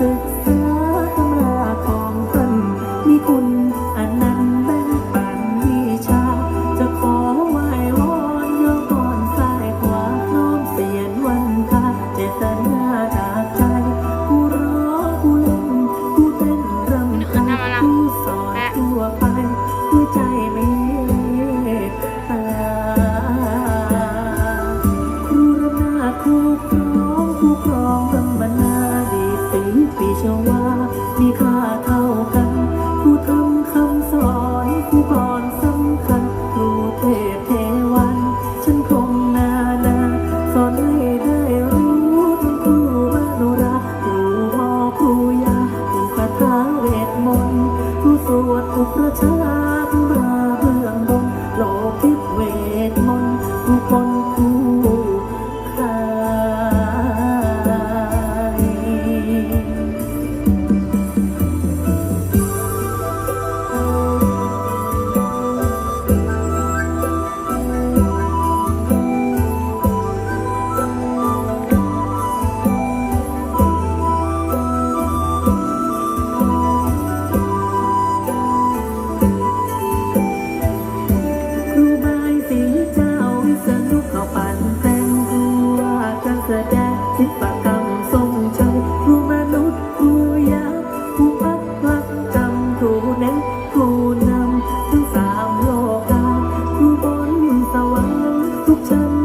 ศึกาตำราของท่นมีคุณอนันแบ่ปันวิชา จะขอไหว้วอนโยกก่อนซ้ายขวาน้อมเสียนวันพระเจตนาจากใจผู้ร้อผู้ล่นผู้เต้นรำกู้สอนทั่วไปผู้ใจไม่ตาครูรนาครูครองผู้ครองธรรมนา สิงปีชวามีค่าเท่ากัน ผู้ทำคำสอนผู้กรสำคัญผู้เทพเทวัน ฉันคงนานาสอนให้ได้รู้ทั้งครูมโนราครูหมอผู้ยาครูคาถาเวทมนต์ผู้สวดครูประชาครูราเบื้องบนโลกทิพเวทมนต์ครูคนผู้ Thank.